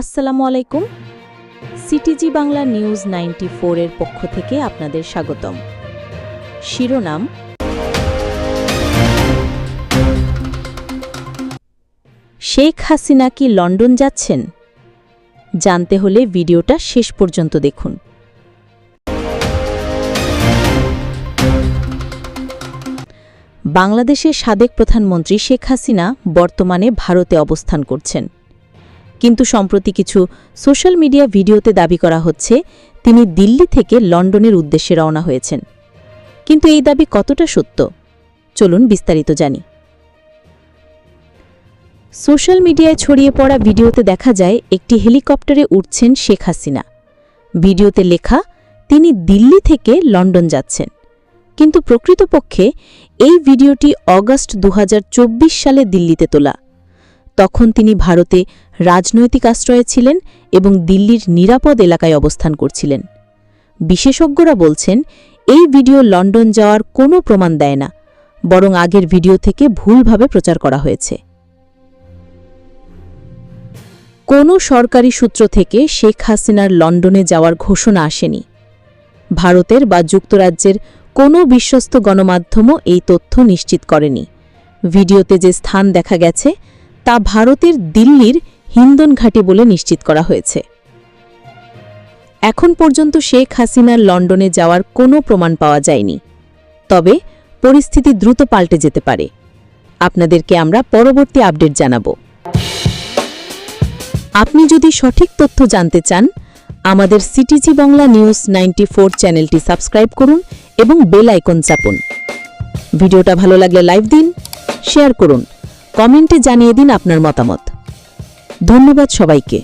আসসালামু আলাইকুম। CTG Bangla news ninety এর পক্ষ থেকে আপনাদের স্বাগতম। শিরোনাম। শেখ হাসিনা কি লন্ডন যাচ্ছেন? জানতে হলে ভিডিওটা শেষ পর্যন্ত দেখুন। বাংলাদেশের সাবেক প্রধানমন্ত্রী শেখ হাসিনা বর্তমানে ভারতে অবস্থান করছেন। কিন্তু সম্প্রতি কিছু সোশ্যাল মিডিয়া ভিডিওতে দাবি করা হচ্ছে, তিনি দিল্লি থেকে লন্ডনের উদ্দেশ্যে রওনা হয়েছেন। কিন্তু এই দাবি কতটা সত্য? চলুন বিস্তারিত জানি। সোশ্যাল মিডিয়ায় ছড়িয়ে পড়া ভিডিওতে দেখা যায়, একটি হেলিকপ্টারে উঠছেন শেখ হাসিনা। ভিডিওতে লেখা, তিনি দিল্লি থেকে লন্ডন যাচ্ছেন। কিন্তু প্রকৃতপক্ষে এই ভিডিওটি অগস্ট দু সালে দিল্লিতে তোলা। তখন তিনি ভারতে রাজনৈতিক আশ্রয়ে ছিলেন এবং দিল্লির নিরাপদ এলাকায় অবস্থান করছিলেন। বিশেষজ্ঞরা বলছেন, এই ভিডিও লন্ডন যাওয়ার কোনো প্রমাণ দেয় না, বরং আগের ভিডিও থেকে ভুলভাবে প্রচার করা হয়েছে। কোনো সরকারি সূত্র থেকে শেখ হাসিনার লন্ডনে যাওয়ার ঘোষণা আসেনি। ভারতের বা যুক্তরাজ্যের কোনো বিশ্বস্ত গণমাধ্যমও এই তথ্য নিশ্চিত করেনি। ভিডিওতে যে স্থান দেখা গেছে তা ভারতের দিল্লির হিন্দন ঘাটি বলে নিশ্চিত করা হয়েছে। এখন পর্যন্ত শেখ হাসিনার লন্ডনে যাওয়ার কোনো প্রমাণ পাওয়া যায়নি। তবে পরিস্থিতি দ্রুত পাল্টে যেতে পারে। আপনাদেরকে আমরা পরবর্তী আপডেট জানাব। আপনি যদি সঠিক তথ্য জানতে চান, আমাদের সিটিজি বাংলা নিউজ নাইনটি চ্যানেলটি সাবস্ক্রাইব করুন এবং বেল আইকন চাপুন। ভিডিওটা ভালো লাগলে লাইক দিন, শেয়ার করুন। কমেন্টে জানিয়ে দিন আপনার মতামত। ধন্যবাদ সবাইকে।